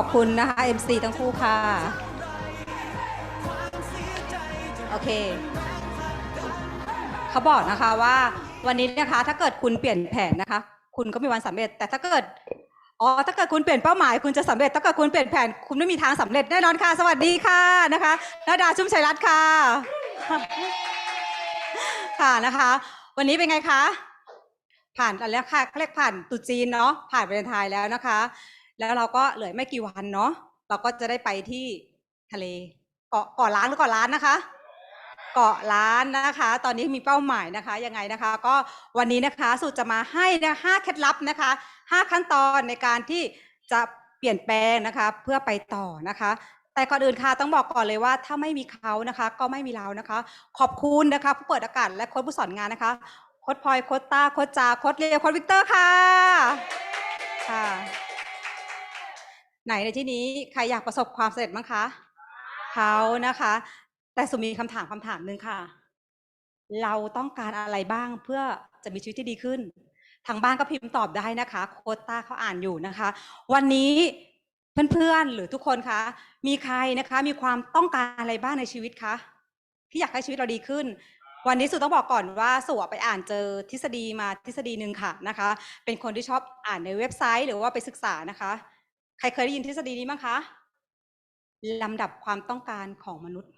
อบคุณนะคะ MC ทั้งคู่ค่ะ โอเค เขาบอกนะคะว่าวันนี้นะคะถ้าเกิดคุณเปลี่ยนแผนนะคะ คุณก็มีวันสำเร็จ แต่ถ้าเกิดอ๋อถ้าเกิดคุณเปลี่ยนเป้าหมาย คุณจะสำเร็จถ้าเกิดคุณเปลี่ยนแผน คุณไม่มีทางสำเร็จแน่นอนค่ะ สวัสดีค่ะนะคะนาดาชุ่มชัยรัตน์ค่ะ ค่ะนะคะ วันนี้เป็นไงคะผ่านอะไรค่ะเรียกผ่านตุจีนเนาะผ่านวาเลนไทน์แล้วนะคะ แล้วเราก็เหลือไม่กี่วันเนาะเราก็จะได้ไปที่ทะเล เกาะเกาะล้านหรือเกาะล้านนะคะ เกาะล้านนะคะ ตอนนี้มีเป้าหมายนะคะยังไงนะคะ ก็วันนี้นะคะสุจะมาให้นะห้าเคล็ดลับนะคะห้าขั้นตอนในการที่จะเปลี่ยนแปลงนะคะ เพื่อไปต่อนะคะแต่ก่อนอื่นค่ะต้องบอกก่อนเลยว่าถ้าไม่มีเขานะคะ ก็ไม่มีเรานะคะ ขอบคุณนะคะ ผู้เปิดอากาศและโค้ชผู้สอนงานนะคะโค้ชพลอยโค้ชตาโค้ชจาโค้ชเลียโค้ชวิกเตอร์ค่ะค่ะ ไหนในที่นี้ใครอยากประสบความสำเร็จบ้างคะเขานะคะ แต่สุมีคำถามคำถามหนึ่งค่ะ เราต้องการอะไรบ้างเพื่อจะมีชีวิตที่ดีขึ้น ทางบ้านก็พิมพ์ตอบได้นะคะ โคต้าเขาอ่านอยู่นะคะ วันนี้เพื่อนๆหรือทุกคนคะมีใครนะคะ มีความต้องการอะไรบ้างในชีวิตคะที่อยากให้ชีวิตเราดีขึ้น วันนี้สุต้องบอกก่อนว่าสุอะไปอ่านเจอทฤษฎีมาทฤษฎีหนึ่งค่ะนะคะ เป็นคนที่ชอบอ่านในเว็บไซต์ หรือว่าไปศึกษานะคะ ใครเคยได้ยินทฤษฎีนี้บ้างคะลำดับความต้องการของมนุษย์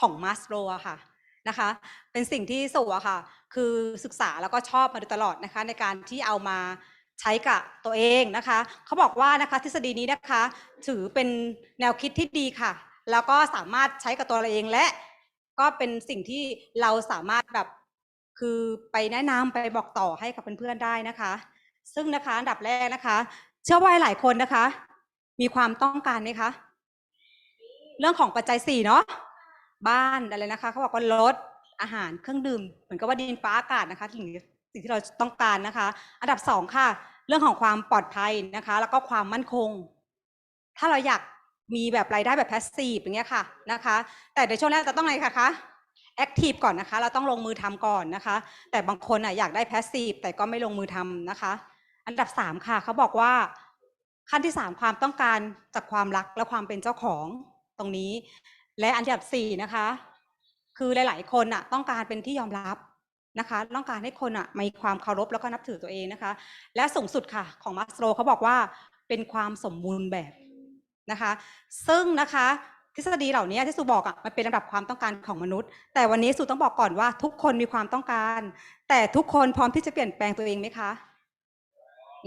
ของมาสโลอะค่ะนะคะ เป็นสิ่งที่สุอะค่ะ คือศึกษาแล้วก็ชอบมาโดยตลอดนะคะ ในการที่เอามาใช้กับตัวเองนะคะเขาบอกว่านะคะทฤษฎีนี้นะคะ ถือเป็นแนวคิดที่ดีค่ะ แล้วก็สามารถใช้กับตัวเราเองและ ก็เป็นสิ่งที่เราสามารถแบบคือไปแนะนำไปบอกต่อให้กับเพื่อนๆได้นะคะ ซึ่งนะคะอันดับแรกนะคะ เชื่อว่าหลายคนนะคะ มีความต้องการไหมคะ เรื่องของปัจจัยสี่เนาะบ้านอะไรนะคะเขาบอกว่ารถอาหารเครื่องดื่ม เหมือนกับว่าดินฟ้าอากาศนะคะสิ่งสิ่งที่เราต้องการนะคะ อันดับสองค่ะ เรื่องของความปลอดภัยนะคะ แล้วก็ความมั่นคง ถ้าเราอยากมีแบบรายได้แบบแพสซีฟอย่างเงี้ยค่ะนะคะ แต่ในช่วงแรกจะต้องอะไรคะคะแอคทีฟก่อนนะคะ เราต้องลงมือทำก่อนนะคะ แต่บางคนอะอยากได้แพสซีฟแต่ก็ไม่ลงมือทำนะคะ อันดับสามค่ะเขาบอกว่า ขั้นที่สามความต้องการจากความรักและความเป็นเจ้าของตรงนี้ และอันดับสี่นะคะ คือหลาย ๆ คนอะต้องการเป็นที่ยอมรับนะคะ ต้องการให้คนอะมีความเคารพแล้วก็นับถือตัวเองนะคะ และสูงสุดค่ะ ของมาสโลเขาบอกว่าเป็นความสมบูรณ์แบบนะคะ ซึ่งนะคะทฤษฎีเหล่านี้ที่สุบอกอะมันเป็นระดับความต้องการของมนุษย์ แต่วันนี้สุต้องบอกก่อนว่าทุกคนมีความต้องการ แต่ทุกคนพร้อมที่จะเปลี่ยนแปลงตัวเองไหมคะ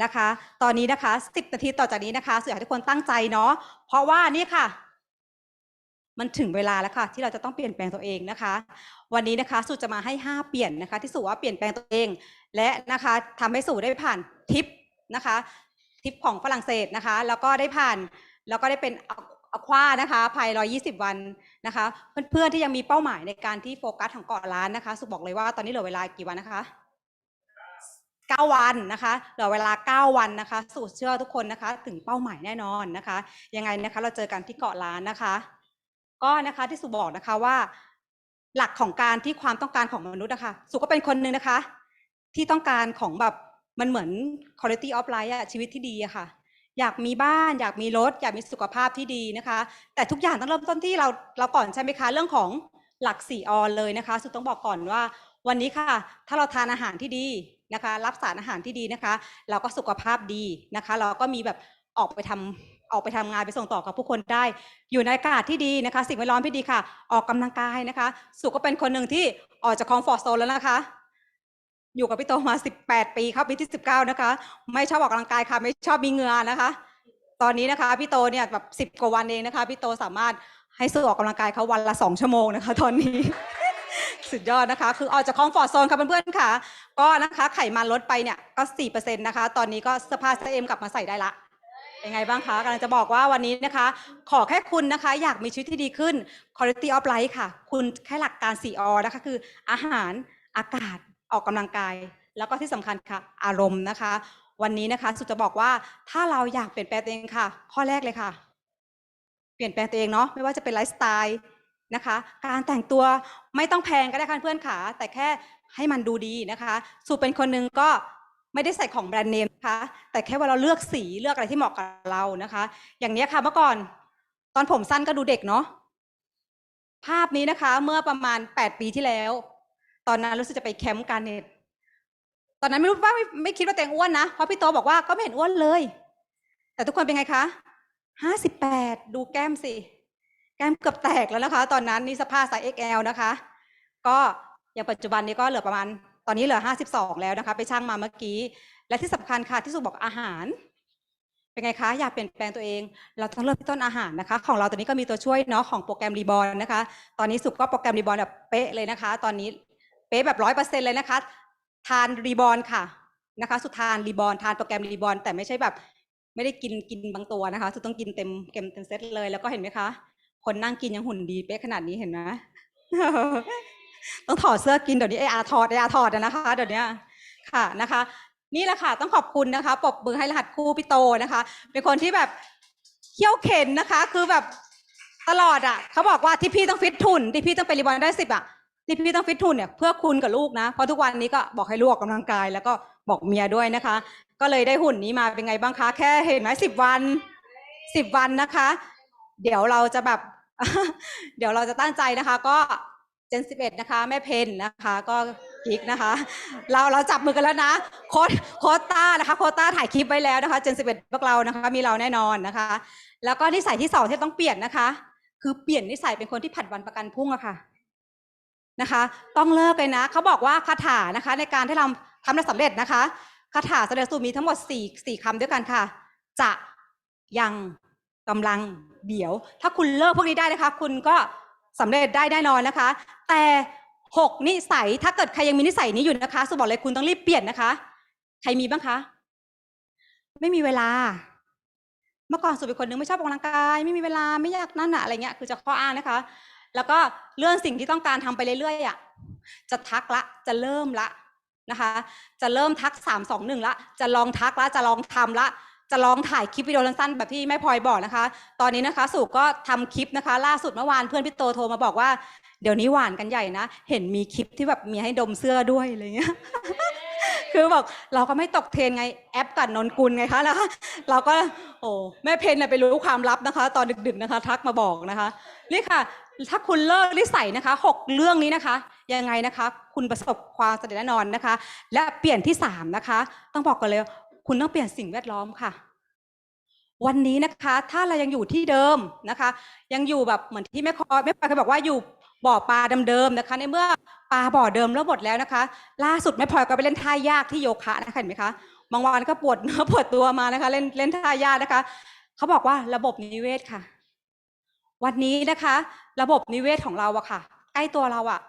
นะคะ ตอนนี้นะคะ 10 นาทีต่อจากนี้นะคะสุอยากให้ทุกคนตั้งใจเนาะเพราะว่านี่ค่ะ มันถึงเวลาแล้วค่ะ ที่เราจะต้องเปลี่ยนแปลงตัวเองนะคะ วันนี้นะคะสุจะมาให้ 5 เปลี่ยนนะคะ ที่สุว่าเปลี่ยนแปลงตัวเอง และนะคะทำให้สุได้ผ่านทิปนะคะทิปของฝรั่งเศสนะคะ แล้วก็ได้ผ่านแล้วก็ได้เป็นอควานะคะภาย 120 วันนะคะ เพื่อนๆที่ยังมีเป้าหมายในการที่โฟกัสของเกาะล้านนะคะ สุบอกเลยว่าตอนนี้เหลือเวลากี่วันนะคะ 9 วันนะคะเหลือเวลา 9 วันนะคะ สูตรเชื่อทุกคนนะคะ ถึงเป้าหมายแน่นอนนะคะ ยังไงนะคะ เราเจอกันที่เกาะล้านนะคะ ก็นะคะที่สุบอกนะคะว่า หลักของการที่ความต้องการของมนุษย์นะคะ สุก็เป็นคนหนึ่งนะคะ ที่ต้องการของแบบมันเหมือน quality of life อะชีวิตที่ดีอะค่ะ อยากมีบ้านอยากมีรถ อยากมีสุขภาพที่ดีนะคะ แต่ทุกอย่างต้องเริ่มต้นที่เราเราก่อนใช่ไหมคะ เรื่องของหลักสี่อเลยนะคะสุต้องบอกก่อนว่า วันนี้ค่ะ ถ้าเราทานอาหารที่ดี นะคะ รับสารอาหารที่ดีนะคะ เราก็สุขภาพดีนะคะ เราก็มีแบบออกไปทำออกไปทำงานไปส่งต่อกับผู้คนได้ อยู่ในอากาศที่ดีนะคะ สิ่งแวดล้อมที่ดีค่ะ ออกกำลังกายนะคะ สุก็เป็นคนหนึ่งที่ออกจากคอมฟอร์ z โซนแล้วนะคะอยู่กับพี่โตมา 18 ปีเข้าปีที่ 19 นะคะ ไม่ชอบออกกำลังกายค่ะ ไม่ชอบมีเหงื่อนะคะ ตอนนี้นะคะพี่โตเนี่ยแบบ 10 กว่าวันเองนะคะ พี่โตสามารถให้สู้ออกกำลังกายเขาวันละ 2 ชั่วโมงนะคะ ตอนนี้ สุดยอดนะคะ คือออกจากคอมฟอร์ z โซนค่ะเพื่อนๆค่ะ ก็นะคะไขมันลดไปเนี่ยก็4%นต์นะคะ ตอนนี้ก็เสื้อผ้าเสื้อเอ็มกลับมาใส่ได้ละยังไงบ้างคะกำลังจะบอกว่าวันนี้นะคะ ขอแค่คุณนะคะ อยากมีชีวิตที่ดีขึ้น quality of life ค่ะ คุณแค่หลักการ 4 อนะคะ คืออาหารอากาศออกกำลังกาย แล้วก็ที่สำคัญค่ะ อารมณ์นะคะ วันนี้นะคะ สุดจะบอกว่าถ้าเราอยากเปลี่ยนแปลงตัวเองค่ะ ข้อแรกเลยค่ะ เปลี่ยนแปลงตัวเองเนาะไม่ว่าจะเป็นไลฟ์สไตล์ นะคะ การแต่งตัวไม่ต้องแพงก็ได้ค่ะเพื่อนค่ะแต่แค่ให้มันดูดีนะคะสุเป็นคนหนึ่งก็ไม่ได้ใส่ของแบรนด์เนมนะคะแต่แค่ว่าเราเลือกสีเลือกอะไรที่เหมาะกับเรานะคะ อย่างนี้ค่ะเมื่อก่อนตอนผมสั้นก็ดูเด็กเนาะภาพนี้นะคะ เมื่อประมาณแปดปีที่แล้ว ตอนนั้นรู้สึกจะไปแคมป์การเน็ตตอนนั้นไม่รู้ว่าไม่ไม่คิดว่าแตัวเองอ้วนนะเพราะพี่โตบอกว่าก็ไม่เห็นอ้วนเลย แต่ทุกคนเป็นไงคะห้าสิบแปดดูแก้มสิ แก้มเกือบแตกแล้วนะคะ ตอนนั้นนี่สภาพไซส์ XL นะคะ ก็อย่างปัจจุบันนี้ก็เหลือประมาณตอนนี้เหลือ 52 แล้วนะคะ ไปช่างมาเมื่อกี้ และที่สำคัญค่ะที่สุบอกอาหาร เป็นไงคะอยากเปลี่ยนแปลงตัวเอง เราต้องเริ่มที่ต้นอาหารนะคะ ของเราตอนนี้ก็มีตัวช่วยเนาะของโปรแกรมรีบอลนะคะ ตอนนี้สุกก็โปรแกรมรีบอลแบบเป๊ะเลยนะคะ ตอนนี้เป๊ะแบบร้อยเปอร์เซ็นเลยนะคะ ทานรีบอลค่ะนะคะ สุดทานรีบอลทานโปรแกรมรีบอลแต่ไม่ใช่แบบ ไม่ได้กินกินบางตัวนะคะ สุดต้องกินเต็มเต็มเต็มเซตเลยแล้วก็เห็นไหมคะ คนนั่งกินยังหุ่นดีเป๊ะขนาดนี้เห็นไหมต้องถอดเสื้อกินเดี๋ยวนี้ไออาถอดไออาถอดนะคะ เดี๋ยวนี้ค่ะนะคะ นี่แหละค่ะต้องขอบคุณนะคะปรบมือให้รหัสคู่พี่โตนะคะ เป็นคนที่แบบเขี้ยวเข็นนะคะ คือแบบตลอดอะเขาบอกว่าที่พี่ต้องฟิตทุนที่พี่ต้องไปรีบอลได้สิบอะที่พี่ต้องฟิตทุนเนี่ยเพื่อคุณกับลูกนะเพราะทุกวันนี้ก็บอกให้ลูกออกกำลังกาย แล้วก็บอกเมียด้วยนะคะ ก็เลยได้หุ่นนี้มาเป็นไงบ้างคะ แค่เห็นไหมสิบวันสิบวันนะคะ เดี๋ยวเราจะแบบ เดี๋ยวเราจะตั้งใจนะคะก็เจนสิบเอ็ดนะคะแม่เพนนะคะ ก็กิกนะคะ เราเราจับมือกันแล้วนะ โค้ดโค้ดต้านะคะ โค้ดต้าถ่ายคลิปไว้แล้วนะคะเจนสิบเอ็ดพวกเรานะคะ มีเราแน่นอนนะคะ แล้วก็นิสัยที่สองที่ต้องเปลี่ยนนะคะ คือเปลี่ยนนิสัยเป็นคนที่ผัดวันประกันพรุ่งอะค่ะนะคะ ต้องเลิกเลยนะเขาบอกว่าคาถานะคะ ในการที่เราทำได้สำเร็จนะคะคาถาแสดงสูตรมีทั้งหมดสี่สี่คำด้วยกันค่ะ จะยัง กำลังเดี๋ยว ถ้าคุณเลิกพวกนี้ได้นะคะ คุณก็สำเร็จได้แน่นอนนะคะ แต่หกนิสัยถ้าเกิดใครยังมีนิสัยนี้อยู่นะคะสุบอกเลยคุณต้องรีบเปลี่ยนนะคะ ใครมีบ้างคะไม่มีเวลา เมื่อก่อนสุเป็นคนนึงไม่ชอบออกกำลังกาย ไม่มีเวลาไม่อยากนั่นอะอะไรเงี้ยคือจะข้ออ้างนะคะ แล้วก็เรื่องสิ่งที่ต้องการทำไปเรื่อยๆอะจะทักละจะเริ่มละนะคะ จะเริ่มทักสามสองหนึ่งละจะลองทักละจะลองทำละ จะลองถ่ายคลิปวิดีโอสั้นๆแบบที่แม่พลอยบอกนะคะ ตอนนี้นะคะสุก็ทำคลิปนะคะ ล่าสุดเมื่อวานเพื่อนพี่โตโทรมาบอกว่า เดี๋ยวนี้หวานกันใหญ่นะ เห็นมีคลิปที่แบบมีให้ดมเสื้อด้วยอะไรเงี้ยคือบอกเราก็ไม่ตกเทรนไงแอปกับนนกุลไงคะนะคะเราก็โอ้แม่เพนน่ะไปรู้ความลับนะคะ ตอนดึกๆนะคะ ทักมาบอกนะคะนี่ค่ะ ถ้าคุณเลิกนิสัยนะคะหกเรื่องนี้นะคะ ยังไงนะคะ คุณประสบความสำเร็จแน่นอนนะคะ และเปลี่ยนที่สามนะคะ ต้องบอกกันเลย คุณต้องเปลี่ยนสิ่งแวดล้อมค่ะ วันนี้นะคะ ถ้าเรายังอยู่ที่เดิมนะคะ ยังอยู่แบบเหมือนที่แม่คอแม่คอยเคยบอกว่าอยู่บ่อปลาเดิมๆนะคะ ในเมื่อปลาบ่อเดิมเริ่มหมดแล้วนะคะ ล่าสุดแม่พลอยก็ไปเล่นท่ายากที่โยคะนะคะเห็นไหมคะบางวันก็ปวดเนื้อปวดตัวมานะคะ เล่นเล่นท่ายากนะคะเขาบอกว่าระบบนิเวศค่ะ วันนี้นะคะ ระบบนิเวศของเราอะค่ะ ใกล้ตัวเราอะ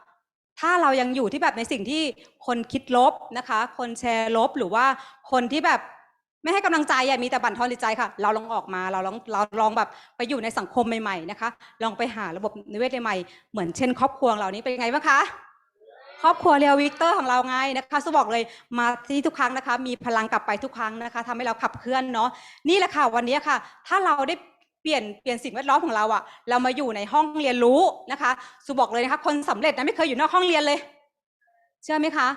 ถ้าเรายังอยู่ที่แบบในสิ่งที่คนคิดลบนะคะ คนแชร์ลบหรือว่าคนที่แบบไม่ให้กำลังใจอะมีแต่บั่นทอนจิตใจค่ะ เราลองออกมาเราลองเราลองแบบไปอยู่ในสังคมใหม่ๆนะคะ ลองไปหาระบบนิเวศใหม่ๆเหมือนเช่น ครอบครัวเรานี้เป็นไงบ้างคะครอบครัวเรียววิกเตอร์ของเราไงนะคะสุบอกเลยมาที่ทุกครั้งนะคะ มีพลังกลับไปทุกครั้งนะคะทำให้เราขับเคลื่อนเนาะนี่แหละค่ะวันนี้ค่ะ ถ้าเราได้ เปลี่ยนเปลี่ยนสิ่งแวดล้อมของเราอะเรามาอยู่ในห้องเรียนรู้นะคะสุบอกเลยนะคะคนสำเร็จนะไม่เคยอยู่นอกห้องเรียนเลย เชื่อไหมคะ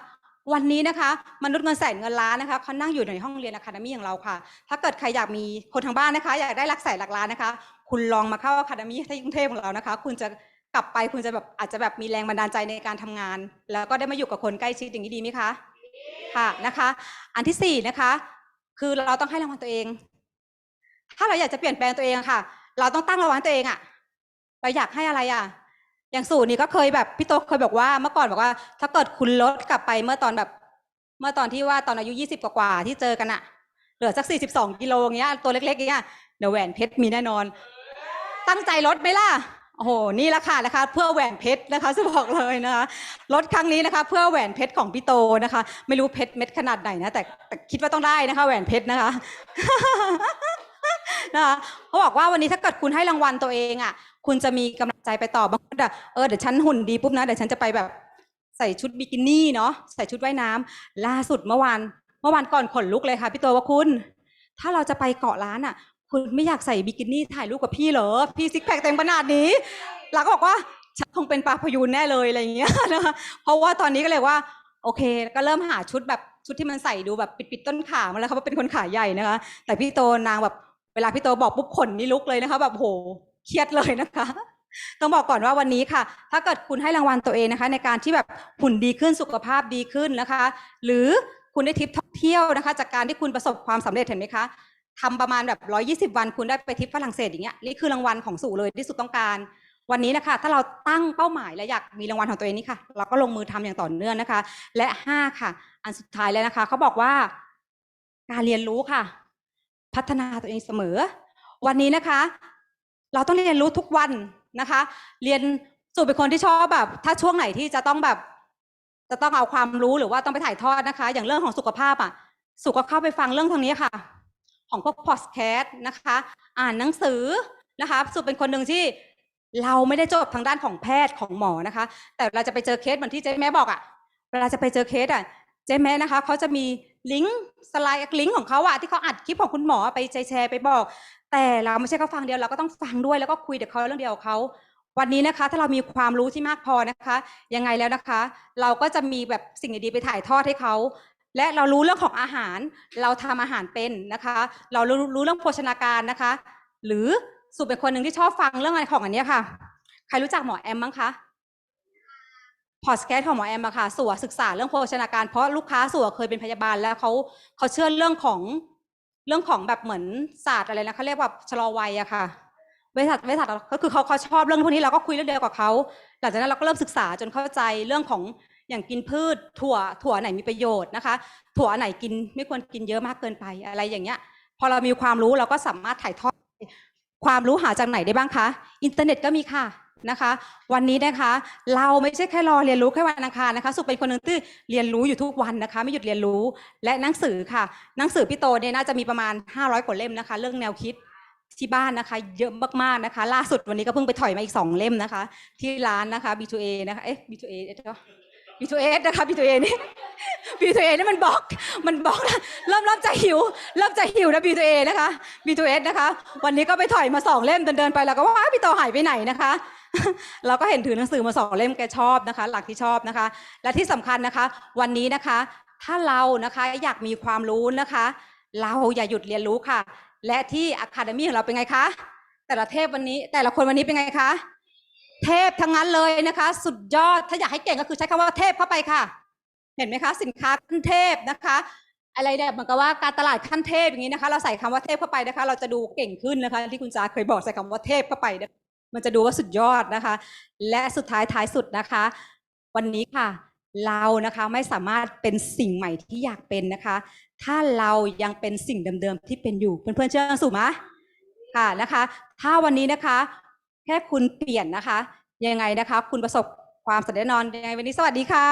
วันนี้นะคะ มนุษย์เงินแสนเงินล้านนะคะเขานั่งอยู่ในห้องเรียนอะคาเดมี่ของเราค่ะ ถ้าเกิดใครอยากมีคนทางบ้านนะคะ อยากได้หลักแสนหลักล้านนะคะ คุณลองมาเข้าอะคาเดมี่ที่กรุงเทพของเรานะคะ คุณจะกลับไปคุณจะแบบอาจจะแบบมีแรงบันดาลใจในการทำงาน แล้วก็ได้มาอยู่กับคนใกล้ชิดอย่างนี้ดีไหมคะค่ะนะคะ อันที่สี่นะคะคือเราต้องให้รางวัลตัวเอง ถ้าเราอยากจะเปลี่ยนแปลงตัวเองค่ะ เราต้องตั้งรางวัลตัวเองอะเราอยากให้อะไรอะอย่างสูตรนี้ก็เคยแบบพี่โตเคยบอกว่าเมื่อก่อนบอกว่า ถ้าเกิดคุณลดกลับไปเมื่อตอนแบบ เมื่อตอนที่ว่าตอนอายุยี่สิบกว่าที่เจอกันอะเหลือสักสี่สิบสองกิโลอย่างเงี้ยตัวเล็กๆอย่างเงี้ยเดี๋ยวแหวนเพชรมีแน่นอน ตั้งใจลดไหมล่ะโอ้โห นี่แหละค่ะนะคะ เพื่อแหวนเพชรนะคะจะบอกเลยนะคะลดครั้งนี้นะคะ เพื่อแหวนเพชรของพี่โตนะคะ ไม่รู้เพชรเม็ดขนาดไหนนะแต่แต่คิดว่าต้องได้นะคะ แหวนเพชรนะคะ นะคะเขาบอกว่าวันนี้ถ้าเกิดคุณให้รางวัลตัวเองอะ คุณจะมีกำลังใจไปต่อบางคนอะเออเดี๋ยวฉันหุ่นดีปุ๊บนะเดี๋ยวฉันจะไปแบบใส่ชุดบิกินี่เนาะใส่ชุดว่ายน้ำล่าสุดเมื่อวานเมื่อวานก่อนขนลุกเลยค่ะพี่โตว่าคุณ ถ้าเราจะไปเกาะล้านอะ คุณไม่อยากใส่บิกินี่ถ่ายรูปกับพี่เหรอพี่ซิกแพคเต็มขนาดนี้เราก็บอกว่าฉันคงเป็นปลาพยูนแน่เลยอะไรอย่างเงี้ยนะคะเพราะว่าตอนนี้ก็เลยว่า โอเค ก็เริ่มหาชุดแบบชุดที่มันใส่ดูแบบปิดๆต้นขามาแล้วเขาเป็นคนขาใหญ่นะคะ แต่พี่โตนางแบบ วลาพี่โตบอกปุ๊บขนนี่ลุกเลยนะคะแบบโหเครียดเลยนะคะ ต้องบอกก่อนว่าวันนี้ค่ะ ถ้าเกิดคุณให้รางวัลตัวเองนะคะ ในการที่แบบหุ่นดีขึ้นสุขภาพดีขึ้นนะคะ หรือคุณได้ทริปท่องเที่ยวนะคะ จากการที่คุณประสบความสำเร็จเห็นไหมคะทำประมาณแบบ 120 วันคุณได้ไปทริปฝรั่งเศสอย่างเงี้ยนี่คือรางวัลของสู่เลยที่สุดต้องการ วันนี้นะคะ ถ้าเราตั้งเป้าหมายและอยากมีรางวัลของตัวเองนี่ค่ะ เราก็ลงมือทำอย่างต่อเนื่องนะคะ และห้าค่ะ อันสุดท้ายแล้วนะคะเขาบอกว่า การเรียนรู้ค่ะ พัฒนาตัวเองเสมอ วันนี้นะคะ เราต้องเรียนรู้ทุกวันนะคะ เรียนสู่เป็นคนที่ชอบแบบ ถ้าช่วงไหนที่จะต้องแบบ จะต้องเอาความรู้หรือว่าต้องไปถ่ายทอดนะคะ อย่างเรื่องของสุขภาพอะ สุก็เข้าไปฟังเรื่องทางนี้ค่ะ ของพวกพอดแคสต์นะคะ อ่านหนังสือนะคะ สุเป็นคนหนึ่งที่เราไม่ได้จบทางด้านของแพทย์ของหมอนะคะ แต่เราจะไปเจอเคสเหมือนที่เจ๊แม่บอกอะ เวลาจะไปเจอเคสอะ เจ๊แม่นะคะเขาจะมีลิงก์สไลด์ลิงก์ของเขาอะที่เขาอัดคลิปของคุณหมอไปแชร์ไปบอก แต่เราไม่ใช่เขาฟังเดียวเราก็ต้องฟังด้วยแล้วก็คุยกับเขาเรื่องเดียวเขาวันนี้นะคะถ้าเรามีความรู้ที่มากพอนะคะ ยังไงแล้วนะคะ เราก็จะมีแบบสิ่งดีๆไปถ่ายทอดให้เขาและเรารู้เรื่องของอาหาร เราทำอาหารเป็นนะคะ เรารู้รู้เรื่องโภชนาการนะคะ หรือสุเป็นคนหนึ่งที่ชอบฟังเรื่องอะไรของอันนี้ค่ะ ใครรู้จักหมอแอมบ้งคะ พอดแคสต์ของหมอแอมอะค่ะสัวศึกษาเรื่องโภชนาการ เพราะลูกค้าสัวเคยเป็นพยาบาลแล้วเขาเขาเชื่อเรื่องของเรื่องของแบบเหมือนศาสตร์อะไรนะเขาเรียกว่าชะลอวัยอะค่ะเวชศาสตร์เวชศาสตร์ก็คือเขาเขาชอบเรื่องพวกนี้เราก็คุยเรื่องเดียวกับเขาหลังจากนั้นเราก็เริ่มศึกษาจนเข้าใจเรื่องของอย่างกินพืช ถั่วถั่วไหนมีประโยชน์นะคะ ถั่วไหนกินไม่ควรกินเยอะมากเกินไปอะไรอย่างเงี้ย พอเรามีความรู้เราก็สามารถถ่ายทอดความรู้หาจากไหนได้บ้างคะ อินเทอร์เน็ตก็มีค่ะ นะคะ วันนี้นะคะ เราไม่ใช่แค่รอเรียนรู้แค่วันอังคารนะคะ สุเป็นคนหนึ่งที่เรียนรู้อยู่ทุกวันนะคะ ไม่หยุดเรียนรู้และหนังสือค่ะ หนังสือพี่โตเนี่ยน่าจะมีประมาณ 500กว่าเล่มนะคะ เรื่องแนวคิดที่บ้านนะคะ เยอะมากๆนะคะ ล่าสุดวันนี้ก็เพิ่งไปถอยมาอีก 2 เล่มนะคะ ที่ร้านนะคะ B2A นะคะเอ๊ะ B2A เอ๊ะ B2A นะคะ B2A นี่ B2A นี่มันบอกมันบอกเริ่มเริ่มจะหิว เริ่มจะหิวนะ B2A นะคะ B2S นะคะ วันนี้ก็ไปถอยมาสองเล่มเดินเดินไปแล้วก็ว่าพี่โตหายไปไหนนะคะ เราก็เห็นถือหนังสือมาสองเล่มแกชอบนะคะ หลักที่ชอบนะคะ และที่สำคัญนะคะ วันนี้นะคะ ถ้าเรานะคะอยากมีความรู้นะคะ เราอย่าหยุดเรียนรู้ค่ะ และที่อะคาเดมี่ของเราเป็นไงคะแต่ละเทพวันนี้แต่ละคนวันนี้เป็นไงคะเทพทั้งนั้นเลยนะคะ สุดยอดถ้าอยากให้เก่งก็คือใช้คำว่าเทพเข้าไปค่ะ เห็นไหมคะ สินค้าขั้นเทพนะคะ อะไรเนี่ยเหมือนกับว่าการตลาดขั้นเทพอย่างนี้นะคะ เราใส่คำว่าเทพเข้าไปนะคะ เราจะดูเก่งขึ้นนะคะ ที่คุณจาเคยบอกใส่คำว่าเทพเข้าไปนี่ย มันจะดูว่าสุดยอดนะคะ และสุดท้ายท้ายสุดนะคะ วันนี้ค่ะ เรานะคะไม่สามารถเป็นสิ่งใหม่ที่อยากเป็นนะคะ ถ้าเรายังเป็นสิ่งเดิมๆที่เป็นอยู่เพื่อนๆเชื่อสู่ไหมค่ะนะคะ ถ้าวันนี้นะคะ แค่คุณเปลี่ยนนะคะ ยังไงนะคะ คุณประสบความสำเร็จแน่นอนยังไงวันนี้สวัสดีค่ะ